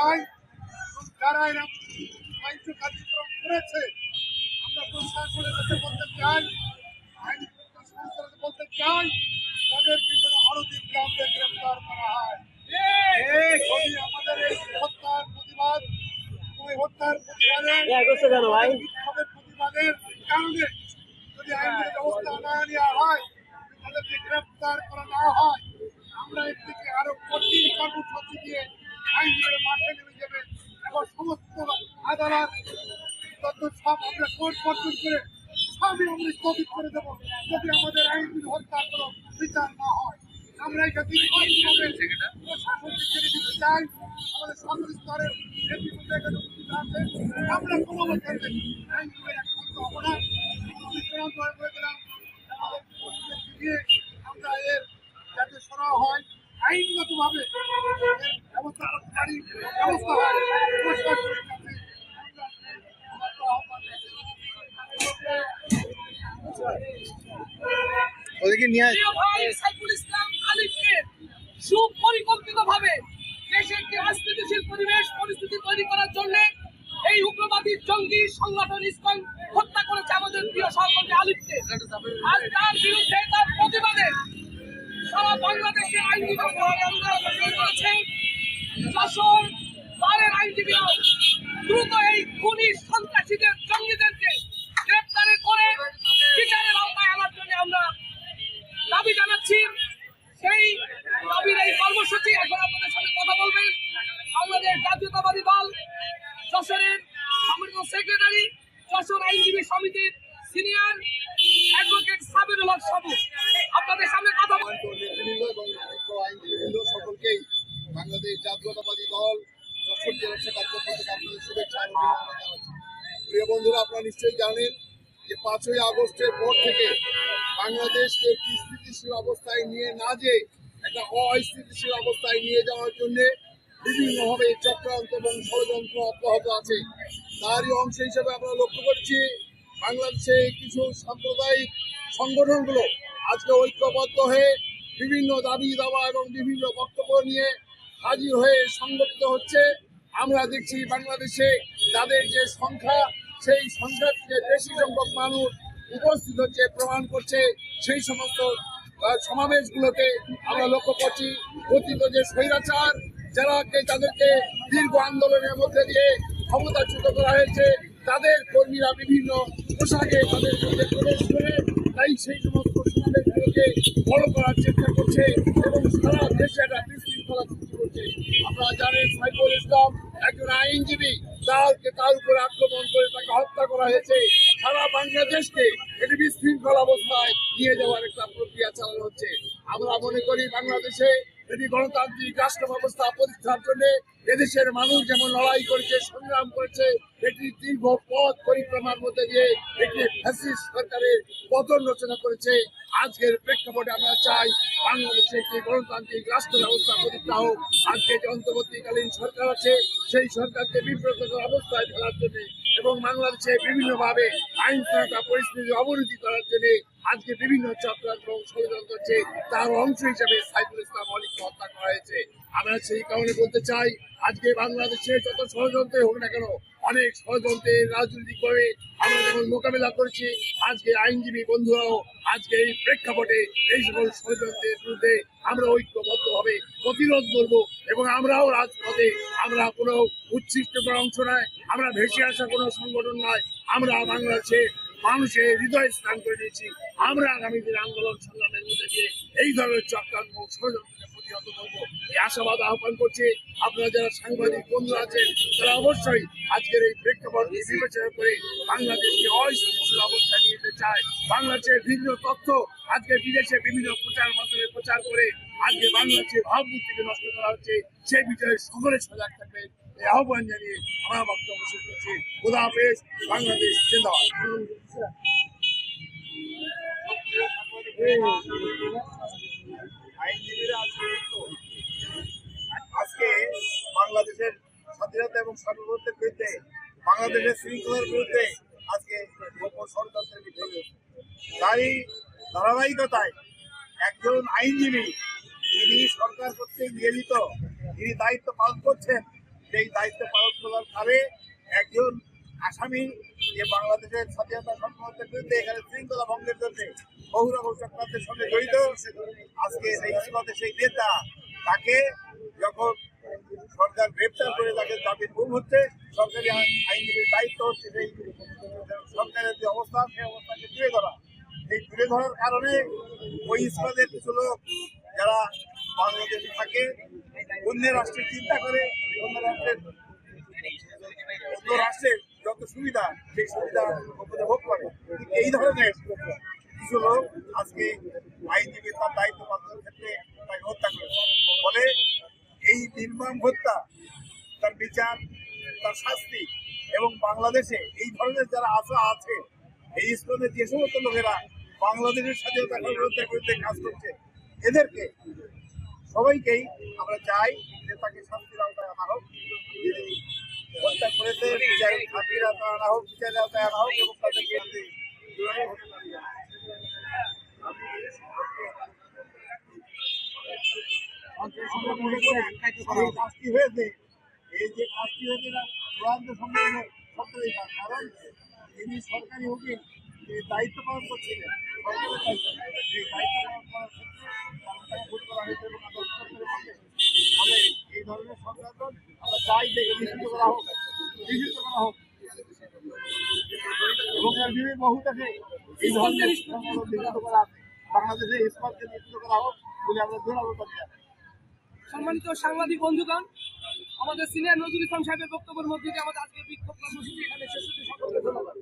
হয় যারা এরা কার্যক্রম করেছে আমরা প্রশাসনের কাছে বলতে চাই আইন সংস্থাকে বলতে চাই তাদেরকে যেন অনধিক গ্রামে গ্রেফতার করা হয়। আমাদের এই হত্যার প্রতিবাদ ওই হত্যার প্রতিবাদে বিক্ষোভের প্রতিবাদের কারণে যদি আইনের ব্যবস্থা না নেওয়া হয় তাদেরকে গ্রেফতার করা না হয় আমরা এর থেকে আরও কঠিন কর্মসূচি দিয়ে আইনের মাঠে নেমে যাবে এবং সমস্ত আদালত তত সব আমরা কোর্ট বর্জন করে সবই আমরা স্থগিত করে দেবো যদি আমাদের আইনজীবী হত্যার কোনো বিচার না হয়। আমরা এটা দীর্ঘভাবে প্রশাসনকে ছেড়ে দিতে চাই। আমাদের সকল স্তরের নেতৃত্ব আছে। আমরা কোনো মতে আইনজীবীর একমাত্র অপরাধ আমি ওদেরকে নিয়ে ইসলাম আলিফকে সুপরিকল্পিতভাবে দেশে একটি অস্থিতিশীল পরিবেশ, পরিস্থিতি তৈরি করার জন্য এই উগ্রবাদী জঙ্গি সংগঠন ইসকন হত্যা করেছে আমাদের প্রিয় সহকর্মী আলিফকে। আজ তার বিরুদ্ধে তার প্রতিবাদে সারা বাংলাদেশে আইনজীবী আন্দোলন করেছে। যশোর বারের আইনজীবীরা দ্রুত এই খুনি বাংলাদেশ জাতীয়তাবাদী দল যশোর জেলা শাখার পক্ষ থেকে আপনাদের শুভেচ্ছা প্রিয় বন্ধুরা, আপনারা নিশ্চয়ই জানেন যে পাঁচই আগস্টের পর থেকে বাংলাদেশকে স্থিতিশীল অবস্থায় নিয়ে না যে একটা অস্থিতিশীল অবস্থায় নিয়ে যাওয়ার জন্য বিভিন্নভাবে চক্রান্ত এবং ষড়যন্ত্র অব্যাহত আছে। তারই অংশ হিসেবে আমরা লক্ষ্য করছি বাংলাদেশে কিছু সাম্প্রদায়িক সংগঠনগুলো আজকে ঐক্যবদ্ধ হয়ে বিভিন্ন দাবি দাবা এবং বিভিন্ন বক্তব্য নিয়ে হাজির হয়ে সংগঠিত হচ্ছে। আমরা দেখছি বাংলাদেশে তাদের যে সংখ্যা সেই সংখ্যার চেয়ে বেশি সংখ্যক মানুষ উপস্থিত হচ্ছে প্রমাণ করছে। সেই সমস্ত আহ, সমাবেশগুলোকে আমরা লক্ষ্য করছি কথিত যে স্বৈরাচার যারাকে তাদেরকে দীর্ঘ আন্দোলনের মধ্যে দিয়ে ক্ষমতাচ্যুত করা হয়েছে তাদের কর্মীরা বিভিন্ন পোশাকে তাদের মধ্যে প্রবেশ করে তাই সেই সমস্ত সমাবেশগুলোকে বড় করার চেষ্টা করছে এবং সারা দেশে একটা বিশৃঙ্খলা করছে আপনারা জানেন সাইফুল ইসলাম একজন আইনজীবী, তারকে তার উপরে আক্রমণ করে তাকে হত্যা করা হয়েছে। সারা বাংলাদেশকে একটি বিশৃঙ্খল অবস্থায় নিয়ে যাওয়ার একটা প্রক্রিয়া চালানো হচ্ছে। আমরা মনে করি বাংলাদেশে এটি গণতান্ত্রিক রাষ্ট্র ব্যবস্থা প্রতিষ্ঠার জন্য এদেশের মানুষ যেমন লড়াই করেছে, সংগ্রাম করেছে, এটি দীর্ঘ পথ পরিক্রমার মধ্যে দিয়ে একটি ফ্যাসিস্ট সরকারের পতন রচনা করেছে। আজকের প্রেক্ষাপটে আমরা চাই বাংলাদেশে একটি গণতান্ত্রিক রাষ্ট্র ব্যবস্থা প্রতিষ্ঠা হোক। আজকে যে অন্তর্বর্তীকালীন সরকার আছে, সেই সরকারকে বিব্রতকর অবস্থায় ফেলার জন্য এবং বাংলাদেশে বিভিন্নভাবে আইন শৃঙ্খলা পরিস্থিতির অবনতি করার জন্য আজকে বিভিন্ন চক্রান্ত ষড়যন্ত্র তার অংশ হিসেবে সাইফুল ইসলাম অলিককে হত্যা করা হয়েছে। আমরা সেই কারণে বলতে চাই, আজকে বাংলাদেশে যত ষড়যন্ত্রে হোক না কেন, অনেক ষড়যন্ত্রের রাজনৈতিকভাবে আমরা যেমন মোকাবেলা করেছি, আজকে আইনজীবী বন্ধুরাও আজকে এই প্রেক্ষাপটে এই সকল ষড়যন্ত্রের বিরুদ্ধে আমরা ঐক্যবদ্ধভাবে প্রতিরোধ করব এবং আমরাও রাজপথে, আমরা কোনো উচ্ছিষ্ট কোনো অংশ নয়, আমরা ভেসে আসা কোনো সংগঠন নয়, আমরা বাংলাদেশে মানুষের হৃদয় স্থান করে দিয়েছি। আমরা আগামী দিনে আন্দোলন সংগ্রামের মধ্যে দিয়ে এই ধরনের চক্রান্ত ষড়যন্ত্রকে প্রতিহত এই আশাবাদ আহ্বান করছি আপনারা যারা সাংবাদিক, বন্ধু আছেন, তারা অবশ্যই আজকের এই প্রেক্ষাপট বিবেচনা করে বাংলাদেশকে অস্থিতিশীল অবস্থায় নিয়ে যেতে চায়। বাংলাদেশের ভিন্ন তথ্য আজকে বিদেশে বিভিন্ন প্রচার মাধ্যমে প্রচার করে আজকে বাংলাদেশের ভাবমূর্তিকে নষ্ট করা হচ্ছে। সেই বিষয়ে সকলে সজাগ থাকবেন। এই আহ্বান জানিয়ে আমার বক্তব্য শেষ করছি। খোদা বাংলাদেশ জিন্দাবাদ। আইনজীবীরা আজকে বাংলাদেশের স্বাধীনতা এবং বাংলাদেশের শৃঙ্খলার বিরুদ্ধে আজকে গোপন ষড়যন্ত্রের বিরুদ্ধে ধারাবাহিকতায় একজন আইনজীবী, যিনি সরকার কর্তৃক নিয়োজিত, যিনি দায়িত্ব পালন করছেন, সেই দায়িত্ব পালন করার পরে একজন আসামি যে বাংলাদেশের স্বাধীনতা সংগ্রামের বিরুদ্ধে এখানে শৃঙ্খলা ভঙ্গের জন্য বহু রকম চক্রান্তের সঙ্গে জড়িত। আজকে ইসলামের সেই নেতা, তাকে যখন সরকার গ্রেপ্তার করে তাকে জামিন গুম হচ্ছে, সরকারি আইন- আইনজীবীর দায়িত্ব হচ্ছে সেই সরকারের যে অবস্থা, সেই অবস্থাকে তুলে ধরা। এই তুলে ধরার কারণে ওই ইসলামের কিছু লোক যারা বাংলাদেশে থাকে, অন্য রাষ্ট্রের চিন্তা করে, অন্য রাষ্ট্রের অন্য রাষ্ট্রের যত সুবিধা, সেই সুবিধা উপভোগ করে। এই ধরনের কিছু লোক আজকে আইনজীবী তার দায়িত্ব পালনের ক্ষেত্রে তাকে হত্যা করেছে। ফলে এই নির্মম হত্যা, তার বিচার, তার শাস্তি এবং বাংলাদেশে এই ধরনের যারা আশা আছে, এই ইসলামের যে সমস্ত লোকেরা বাংলাদেশের স্বাধীনতা সংগ্রামের বিরুদ্ধে কাজ করছে, এদেরকে সবাইকেই আমরা চাই যে তাকে শাস্তির আওতায় আনা হোক হত্যা করেছে বিচারের শাস্তির আওতায় আনা হোক বিচারের আওতায় আনা হোক এবং তাদেরকে জোরালো হতে পারি এই কাজটি হয়েছে এই যে কাজটি হয়েছে চূড়ান্ত সরকারি কাজ কারণ যিনি সরকারি উকিল যে দায়িত্ব পালন করছিলেন সরকারের দায়িত্ব। সেই দায়িত্ব পালন করার ক্ষেত্রে তাকে ভোট করা হয়েছে এবং আদালত ফলে এই ধরনের সংক্রান্ত আমরা চাই যে নিষিদ্ধ করা হোক নিষিদ্ধ করা হোক। এবং এর বিভিন্ন বহু এই ধরনের নিষিদ্ধ করা বাংলাদেশে ইস্পাতকে নিষিদ্ধ করা হোক বলে আমরা জোরালো জানাই। সম্মানিত সাংবাদিক বন্ধুগণ, আমাদের সিনিয়র নজরুল ইসলাম সাহেবের বক্তব্যের মধ্যে দিয়ে আমাদের আজকে বিক্ষোভ কর্মসূচি এখানে শেষ হচ্ছে সকলকে ধন্যবাদ।